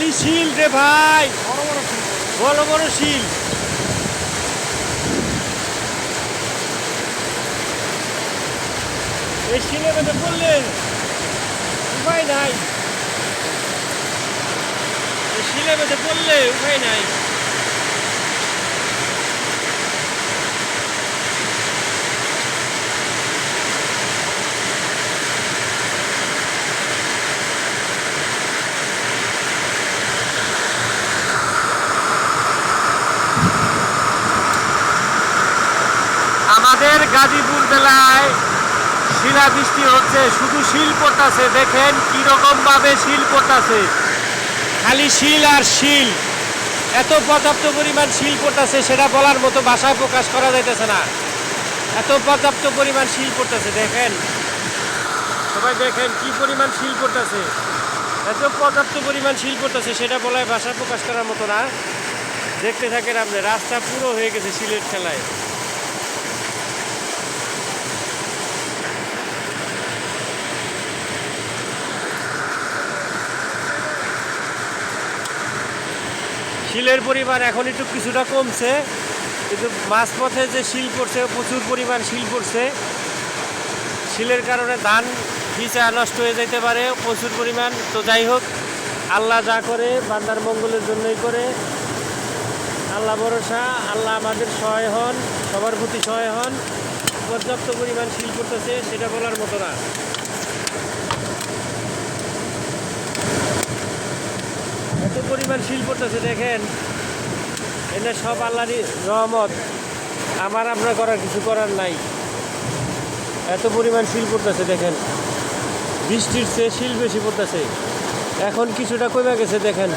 খালি শিল রে ভাই। বড় বড় শিল। এই শিলের মধ্যে পড়লে উপায় নাই। এই শিলের মধ্যে পড়লে উপায় নাই। আমাদের গাজীপুর জেলায় শিলাবৃষ্টি হচ্ছে, শুধু শিল পড়তাছে, দেখেন কীরকম ভাবে শিল পড়তাছে। খালি শিল আর শিল, এত পর্যাপ্ত পরিমাণ শিল পড়তাছে, সেটা বলার মতো ভাষায় প্রকাশ করা যাইতেছে না। এত পর্যাপ্ত পরিমাণ শিল পড়তাছে, দেখেন। সবাই দেখেন কি পরিমাণ শিল পড়তাছে। এত পর্যাপ্ত পরিমাণ শিল পড়তাছে, সেটা বলায় ভাষা প্রকাশ করার মতো না। দেখতে থাকেন আপনি, রাস্তা পুরো হয়ে গেছে শিলের খেলায়। শিলের পরিমাণ এখন একটু কিছুটা কমছে, কিন্তু মাঝপথে যে শিল পড়ছে, প্রচুর পরিমাণ শিল পড়ছে। শিলের কারণে ধান ভিজা নষ্ট হয়ে যেতে পারে, প্রচুর পরিমাণ। তো যাই হোক, আল্লাহ যা করে, বান্দার মঙ্গলের জন্যই করে। আল্লাহ ভরসা, আল্লাহ আমাদের সহায় হন, সবার প্রতি সহায় হন। পর্যাপ্ত পরিমাণ শিল পড়তেছে, সেটা বলার মতো না এত পরিমাণ শিল্প পড়তেছে, দেখেন। এটা সব আল্লাহরই রহমত। আমার আপনার করার কিছু করার নাই। এত পরিমাণ শিল পড়তেছে, দেখেন। বৃষ্টির চেয়ে শিল বেশি পড়তেছে। এখন কিছুটা কমে গেছে, দেখেন।